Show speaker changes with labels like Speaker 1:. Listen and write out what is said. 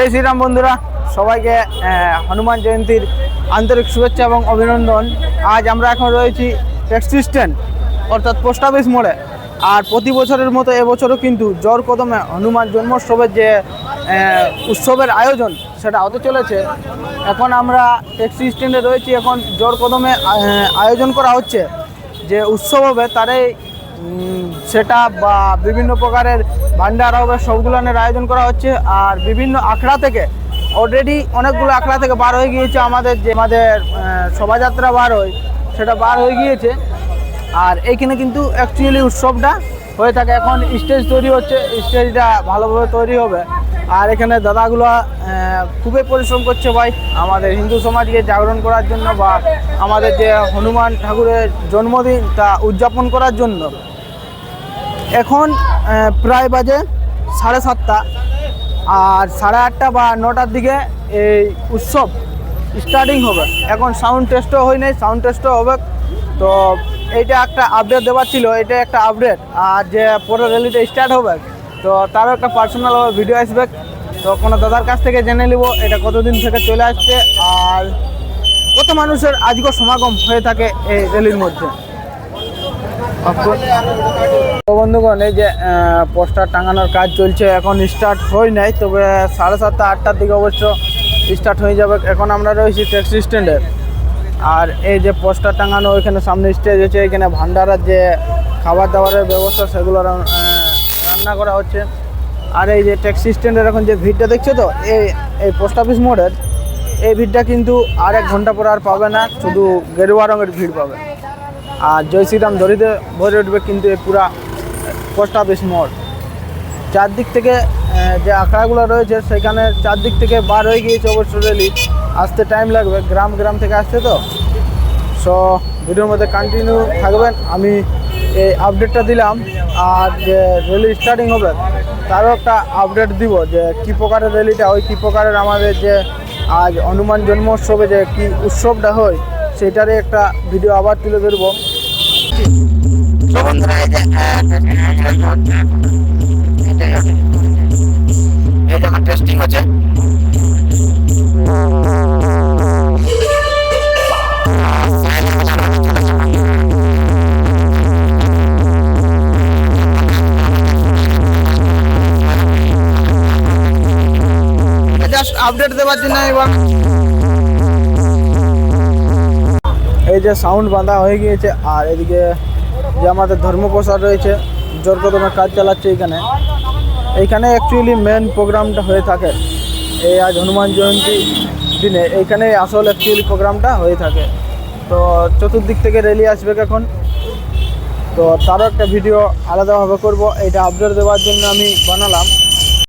Speaker 1: জয় শ্রীরাম বন্ধুরা, সবাইকে হনুমান জয়ন্তীর আন্তরিক শুভেচ্ছা এবং অভিনন্দন। আজ আমরা এখন রয়েছি ট্যাক্সি স্ট্যান্ড, অর্থাৎ পোস্ট অফিস মোড়ে। আর প্রতি বছরের মতো এবছরও কিন্তু জোর কদমে হনুমান জন্মোৎসবের যে উৎসবের আয়োজন, সেটা হতে চলেছে। এখন আমরা ট্যাক্সি স্ট্যান্ডে রয়েছি, এখন জোর কদমে আয়োজন করা হচ্ছে। যে উৎসব হবে, তারাই সেটা বা বিভিন্ন প্রকারের ভান্ডার হবে সবগুলোনের আয়োজন করা হচ্ছে। আর বিভিন্ন আখড়া থেকে অলরেডি অনেকগুলো আখড়া থেকে বার হয়ে গিয়েছে আমাদের যে আমাদের শোভাযাত্রা বার হয়, সেটা বার হয়ে গিয়েছে। আর এইখানে কিন্তু অ্যাকচুয়ালি উৎসবটা হয়ে থাকে। এখন স্টেজ তৈরি হচ্ছে স্টেজটা ভালোভাবে তৈরি হবে। আর এখানে দাদাগুলো খুবই পরিশ্রম করছে ভাই আমাদের হিন্দু সমাজকে জাগরণ করার জন্য বা আমাদের যে হনুমান ঠাকুরের জন্মদিন তা উদযাপন করার জন্য। এখন প্রায় বাজে সাড়ে সাতটা। আর সাড়ে আটটা বা নটার দিকে এই উৎসব স্টার্টিং হবে। এখন সাউন্ড টেস্টও হয় নাই সাউন্ড টেস্টও হবে। তো এইটা একটা আপডেট দেওয়ার ছিল এটা একটা আপডেট আর যে পরে র্যালিটা স্টার্ট হবে, তো তারও একটা পার্সোনাল ভিডিও আসবে। তো কোনো দাদার কাছ থেকে জেনে নিব, এটা কতদিন থেকে চলে আসছে। আর কত মানুষের আজকে সমাগম হয়ে থাকে এই র্যালির মধ্যে? বন্ধুগণ, এই যে পোস্টার টাঙানোর কাজ চলছে, এখন স্টার্ট হয় নাই, তবে সাড়ে সাতটা, আটটার দিকে অবশ্য স্টার্ট হয়ে যাবে। এখন আমরা রয়েছি ট্যাক্সি স্ট্যান্ডে আর এই যে পোস্টার টাঙানো, ওইখানে সামনে স্টেজ আছে, এখানে ভান্ডারার যে খাবার দাবারের ব্যবস্থা, সেগুলো রান্না করা হচ্ছে। আর এই যে ট্যাক্সি স্ট্যান্ডের এখন যে ভিড়টা, দেখছ তো? এই এই পোস্ট অফিস মোড়ের এই ভিড়টা কিন্তু আর এক ঘণ্টা পরে আর পাবে না, শুধু গেরুয়া রঙের ভিড় পাবে। আর জয় শ্রীরাম ধরিতে ভরে উঠবে কিন্তু এই পুরা, পোস্ট অফিস মোড়। চারদিক থেকে যে আখড়াগুলো রয়েছে, সেখানে চারদিক থেকে বার হয়ে গিয়েছে অবশ্য রেলি আসতে টাইম লাগবে, গ্রাম গ্রাম থেকে আসতে তো। সো ভিডিওর মধ্যে কন্টিনিউ থাকবেন। আমি এই আপডেটটা দিলাম, আর যে রেলি স্টার্টিং হবে, তারও একটা আপডেট দিব যে কী প্রকারের রেলিটা ওই কী প্রকারের আমাদের যে আজ হনুমান জন্মোৎসবে যে কী উৎসবটা হয়। সেটারই একটা ভিডিও আবার তুলে ধরবো। জাস্ট আপডেট দেওয়ার জন্য এবার এই যে সাউন্ড বাঁধা হয়ে গিয়েছে, আর এদিকে যে আমাদের ধর্মপ্রসাদ রয়েছে, জোর কদমে কাজ চালাচ্ছে এখানে। এইখানে অ্যাকচুয়ালি মেন প্রোগ্রামটা হয়ে থাকে, এই আজ হনুমান জয়ন্তী দিনে। এইখানে আসল অ্যাকচুয়ালি প্রোগ্রামটা হয়ে থাকে। তো চতুর্দিক থেকে রেলি আসবে এখন তো তারও একটা ভিডিও আলাদাভাবে করব, এটা আপডেট দেওয়ার জন্য আমি বানালাম।